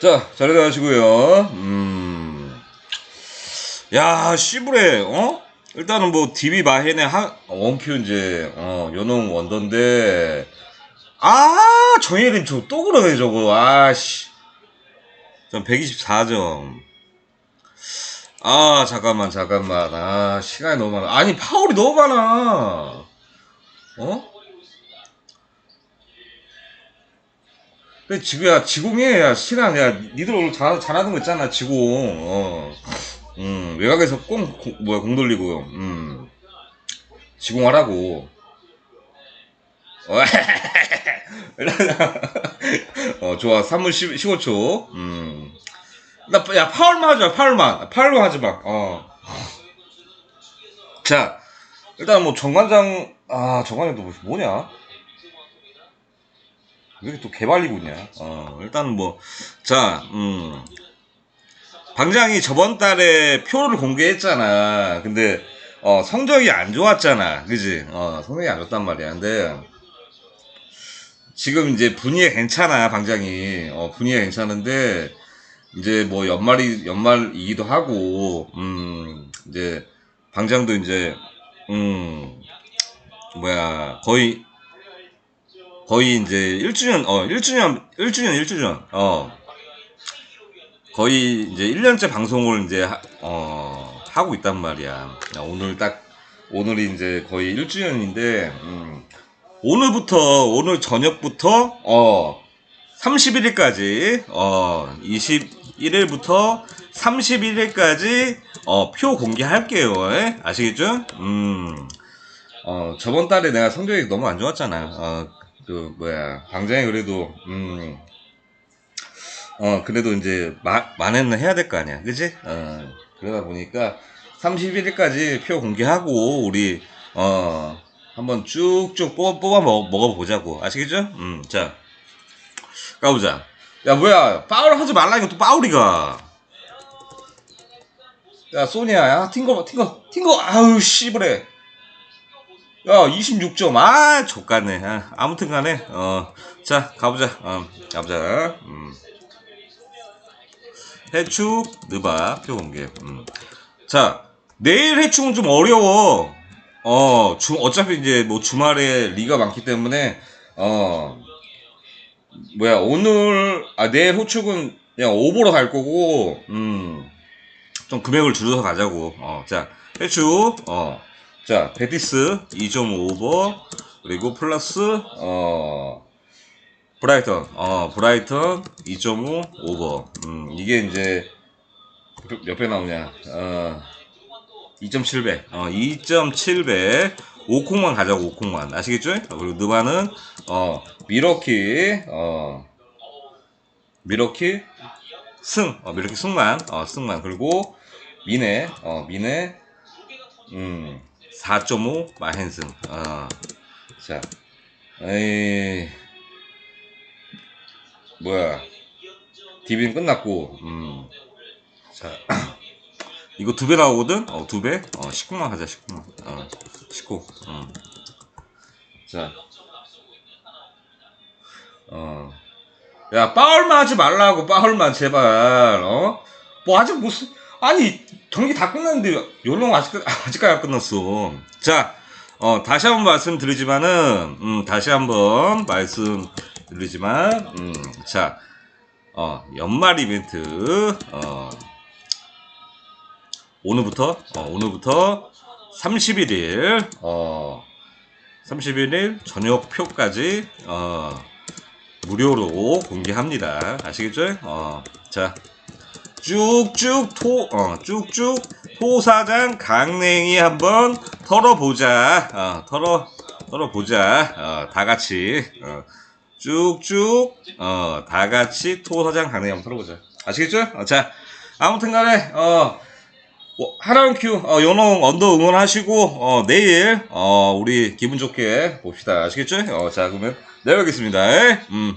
자, 잘 일어나시고요. 음. 야, 씨부레, 어? 일단은 뭐, DB 마헨의 하, 원큐 이제, 어, 요놈 원던데. 아, 정혜림 저 또 그러네, 저거. 아, 씨. 전 124점. 아, 잠깐만, 잠깐만. 아, 시간이 너무 많아. 아니, 파울이 너무 많아. 어? 근데 지구 야, 지공해. 야, 시간, 야, 니들 오늘 잘, 잘하는 거 있잖아, 지공. 어. 음, 외곽에서 공, 공- 뭐야, 공 돌리고, 음. 지공하라고. 어, 어, 좋아. 3분 10, 15초. 음. 나, 야, 파울만 하지 마, 파울만. 파울만 하지 마. 어. 자, 일단 뭐, 정관장, 아, 정관장도 뭐- 뭐냐? 왜 이렇게 또 있냐? 어, 일단 뭐, 자, 음. 방장이 저번 달에 표를 공개했잖아. 근데, 어, 성적이 안 좋았잖아. 그지? 어, 성적이 안 좋단 말이야. 근데, 지금 이제 분위기가 괜찮아, 방장이. 어, 분위기가 괜찮은데, 이제 뭐 연말이, 연말이기도 하고, 음, 이제, 방장도 이제, 음, 뭐야, 거의, 거의 이제 1주년, 어, 1주년, 1주년, 1주년, 어, 거의 이제 1년째 방송을 이제, 하, 어, 하고 있단 말이야. 야, 오늘 딱, 오늘이 이제 거의 1주년인데, 음, 오늘부터, 오늘 저녁부터, 어, 31일까지, 어, 21일부터 31일까지, 어, 표 공개할게요. 예? 아시겠죠? 음, 어, 저번 달에 내가 성적이 너무 안 좋았잖아. 어, 그, 뭐야, 방장이 그래도, 음, 어, 그래도 이제, 마, 만회는 해야 될 거 아니야. 그지? 어, 그러다 보니까, 31일까지 표 공개하고, 우리, 어, 한번 쭉쭉 뽑아, 뽑아 먹, 먹어보자고. 아시겠죠? 음, 자. 가보자. 야, 뭐야, 파울 하지 말라니까 또 파울이가. 야, 소니야, 야, 팅거, 팅거, 팅거, 아우, 씨부래. 야, 26점. 아, 족같네. 아, 아무튼 간에, 어, 자, 가보자. 어, 가보자. 음. 해축, 느바, 표 공개. 음. 자, 내일 해축은 좀 어려워. 어, 주, 어차피 이제 뭐 주말에 리가 많기 때문에, 어, 뭐야, 오늘, 아, 내일 호축은 그냥 오버로 갈 거고, 음, 좀 금액을 줄여서 가자고. 어, 자, 해축, 어, 자, 베티스 2.5오버, 그리고 플러스, 어, 브라이턴, 어, 브라이턴 2.5 오버. 음, 이게 이제, 몇 배 나오냐, 어, 2.7배, 어, 2.7배, 5콩만 가자고, 5콩만. 아시겠죠? 어, 그리고 느바는, 어, 미러키, 어, 미러키, 승, 어, 미러키 승만, 어, 승만. 그리고, 미네, 어, 미네, 음, 4.5 마헨승. 어, 자, 에이, 뭐야, 디비는 끝났고, 음, 자, 이거 두 배 나오거든? 어, 두 배? 어, 19만 하자, 19만. 어, 19. 음. 자, 어, 야, 파울만 하지 말라고, 파울만, 제발, 어? 뭐, 아직 무슨, 아니, 경기 다 끝났는데, 요령 아직, 아직까지 안 끝났어. 자, 어, 다시 한번 말씀드리지만은, 음, 다시 한번 말씀드리지만, 음, 자, 어, 연말 이벤트, 어, 오늘부터, 어, 오늘부터 31일, 어, 31일 저녁 표까지, 어, 무료로 공개합니다. 아시겠죠? 어, 자, 쭉쭉 토, 어, 쭉쭉 토사장 강냉이 한번 털어보자. 어, 털어, 털어보자. 어, 다 같이, 어, 쭉쭉, 어, 다 같이 토사장 강냉이 한번 털어보자. 아시겠죠? 어, 자, 아무튼 간에, 어, 뭐, 하라운 큐, 어, 연홍 언더 응원하시고, 어, 내일, 어, 우리 기분 좋게 봅시다. 아시겠죠? 어, 자, 그러면 내일 뵙겠습니다. 음.